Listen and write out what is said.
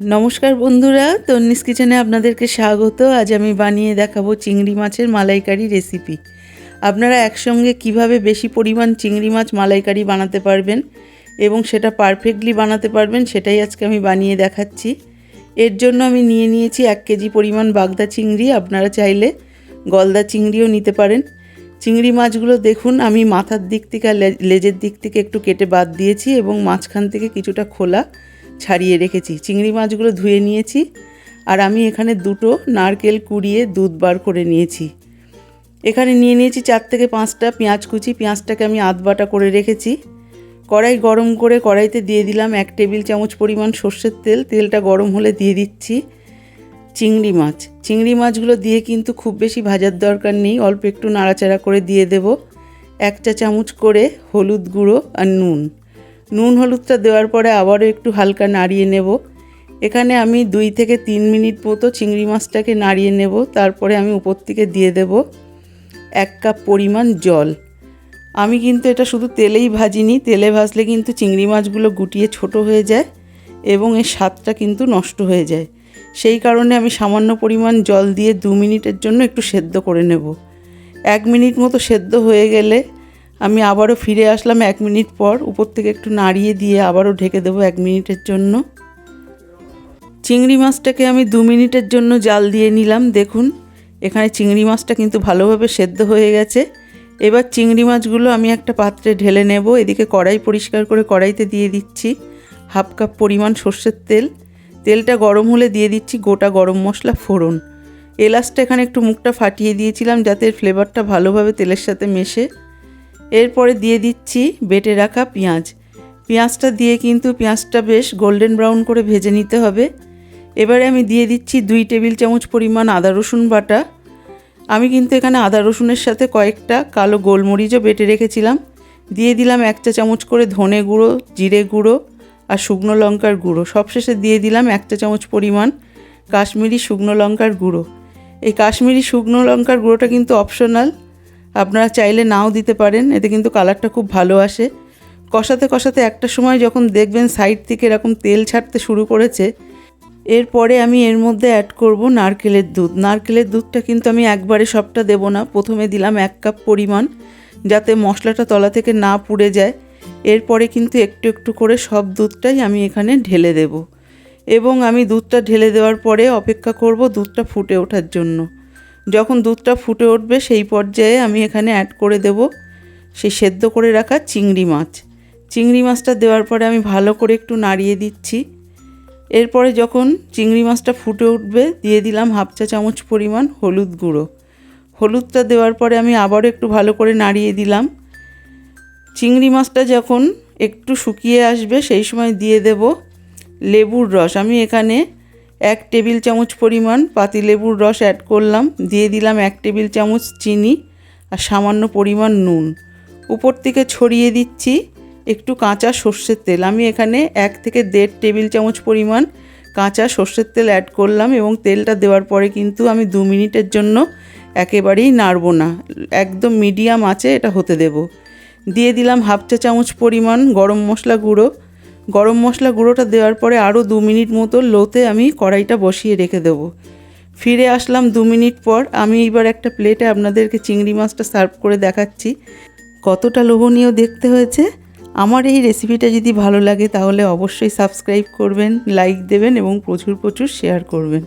নমস্কার বন্ধুরা, তন্নিস কিচেনে আপনাদেরকে স্বাগত। আজ আমি বানিয়ে দেখাবো চিংড়ি মাছের মালাইকারি রেসিপি। আপনারা একসঙ্গে কীভাবে বেশি পরিমাণ চিংড়ি মাছ মালাইকারি বানাতে পারবেন এবং সেটা পারফেক্টলি বানাতে পারবেন, সেটাই আজকে আমি বানিয়ে দেখাচ্ছি। এর জন্য আমি নিয়ে নিয়েছি এক কেজি পরিমাণ বাগদা চিংড়ি, আপনারা চাইলে গলদা চিংড়িও নিতে পারেন। চিংড়ি মাছগুলো দেখুন, আমি মাথার দিক থেকে আর লেজের দিক থেকে একটু কেটে বাদ দিয়েছি এবং মাঝখান থেকে কিছুটা খোলা ছাড়িয়ে রেখেছি। চিংড়ি মাছগুলো ধুয়ে নিয়েছি আর আমি এখানে দুটো নারকেল কুড়িয়ে দুধ বার করে নিয়েছি। এখানে নিয়ে নিয়েছি চার থেকে পাঁচটা পেঁয়াজ কুচি। পেঁয়াজটাকে আমি আধ বাটা করে রেখেছি। কড়াই গরম করে কড়াইতে দিয়ে দিলাম এক টেবিল চামচ পরিমাণ সর্ষের তেল। তেলটা গরম হলে দিয়ে দিচ্ছি চিংড়ি মাছ। চিংড়ি মাছগুলো দিয়ে কিন্তু খুব বেশি ভাজার দরকার নেই। অল্প একটু নাড়াচাড়া করে দিয়ে দেব। এক চা চামচ করে হলুদ গুঁড়ো আর নুন। নুন হলুদটা দেওয়ার পরে আবারও একটু হালকা নাড়িয়ে নেব। এখানে আমি দুই থেকে তিন মিনিট মতো চিংড়ি মাছটাকে নাড়িয়ে নেব, তারপরে আমি উপর থেকে দিয়ে দেব এক কাপ পরিমাণ জল। আমি কিন্তু এটা শুধু তেলেই ভাজিনি, তেলে ভাজলে কিন্তু চিংড়ি মাছগুলো গুটিয়ে ছোট হয়ে যায় এবং এর স্বাদটা কিন্তু নষ্ট হয়ে যায়। সেই কারণে আমি সামান্য পরিমাণ জল দিয়ে দু মিনিটের জন্য একটু সেদ্ধ করে নেব। এক মিনিট মতো সেদ্ধ হয়ে গেলে আমি আবারও ফিরে আসলাম এক মিনিট পর। উপর থেকে একটু নাড়িয়ে দিয়ে আবারও ঢেকে দেবো এক মিনিটের জন্য। চিংড়ি মাছটাকে আমি দু মিনিটের জন্য জাল দিয়ে নিলাম। দেখুন, এখানে চিংড়ি মাছটা কিন্তু ভালোভাবে সেদ্ধ হয়ে গেছে। এবার চিংড়ি মাছগুলো আমি একটা পাত্রে ঢেলে নেব। এদিকে কড়াই পরিষ্কার করে কড়াইতে দিয়ে দিচ্ছি হাফ কাপ পরিমাণ সর্ষের তেল। তেলটা গরম হলে দিয়ে দিচ্ছি গোটা গরম মশলা ফোড়ন। এলাচটা এখানে একটু মুখটা ফাটিয়ে দিয়েছিলাম যাতে ফ্লেভারটা ভালোভাবে তেলের সাথে মেশে। এরপরে দিয়ে দিচ্ছি বেটে রাখা পেঁয়াজ। পেঁয়াজটা দিয়ে কিন্তু পেঁয়াজটা বেশ গোল্ডেন ব্রাউন করে ভেজে নিতে হবে। এবারে আমি দিয়ে দিচ্ছি দুই টেবিল চামচ পরিমাণ আদা রসুন বাটা। আমি কিন্তু এখানে আদা রসুনের সাথে কয়েকটা কালো গোলমরিচও বেটে রেখেছিলাম। দিয়ে দিলাম এক চা চামচ করে ধনে গুঁড়ো, জিরে গুঁড়ো আর শুকনো লঙ্কার গুঁড়ো। সবশেষে দিয়ে দিলাম এক চা চামচ পরিমাণ কাশ্মীরি শুকনো লঙ্কার গুঁড়ো। এই কাশ্মীরি শুকনো লঙ্কার গুঁড়োটা কিন্তু অপশনাল আপনারা চাইলে নাও দিতে পারেন, এতে কিন্তু কালারটা খুব ভালো আসে। কষাতে কষাতে একটা সময় যখন দেখবেন সাইড থেকে এরকম তেল ছাড়তে শুরু করেছে, এরপরে আমি এর মধ্যে অ্যাড করব নারকেলের দুধ। নারকেলের দুধটা কিন্তু আমি একবারে সবটা দেব না, প্রথমে দিলাম এক কাপ পরিমাণ, যাতে মশলাটা তলা থেকে না পুড়ে যায়। এরপরে কিন্তু একটু একটু করে সব দুধটাই আমি এখানে ঢেলে দেব। এবং আমি দুধটা ঢেলে দেওয়ার পরে অপেক্ষা করব দুধটা ফুটে ওঠার জন্য। যখন দুধটা ফুটে উঠবে, সেই পর্যায়ে আমি এখানে অ্যাড করে দেব সেই সেদ্ধ করে রাখা চিংড়ি মাছ। চিংড়ি মাছটা দেওয়ার পরে আমি ভালো করে একটু নাড়িয়ে দিচ্ছি। এরপরে যখন চিংড়ি মাছটা ফুটে উঠবে, দিয়ে দিলাম হাফ চা চামচ পরিমাণ হলুদ গুঁড়ো। হলুদটা দেওয়ার পরে আমি আবারও একটু ভালো করে নাড়িয়ে দিলাম। চিংড়ি মাছটা যখন একটু শুকিয়ে আসবে, সেই সময় দিয়ে দেব লেবুর রস। আমি এখানে এক টেবিল চামচ পরিমাণ পাতিলেবুর রস অ্যাড করলাম, দিয়ে দিলাম এক টেবিল চামচ চিনি আর সামান্য পরিমাণ নুন। উপর থেকে ছড়িয়ে দিচ্ছি একটু কাঁচা সর্ষের তেল। আমি এখানে এক থেকে দেড় টেবিল চামচ পরিমাণ কাঁচা সর্ষের তেল অ্যাড করলাম এবং তেলটা দেওয়ার পরে কিন্তু আমি দু মিনিটের জন্য একেবারেই নাড়ব না। একদম মিডিয়াম আছে, এটা হতে দেব। দিয়ে দিলাম হাফ চা চামচ পরিমাণ গরম মশলা গুঁড়ো। গরম মশলা গুঁড়োটা দেওয়ার পরে আরও দু মিনিট মতো লোতে আমি কড়াইটা বসিয়ে রেখে দেবো। ফিরে আসলাম দু মিনিট পর আমি এইবার একটা প্লেটে আপনাদেরকে চিংড়ি মাছটা সার্ভ করে দেখাচ্ছি। কতটা লোভনীয় দেখতে হয়েছে। আমার এই রেসিপিটা যদি ভালো লাগে তাহলে অবশ্যই সাবস্ক্রাইব করবেন, লাইক দেবেন এবং প্রচুর প্রচুর শেয়ার করবেন।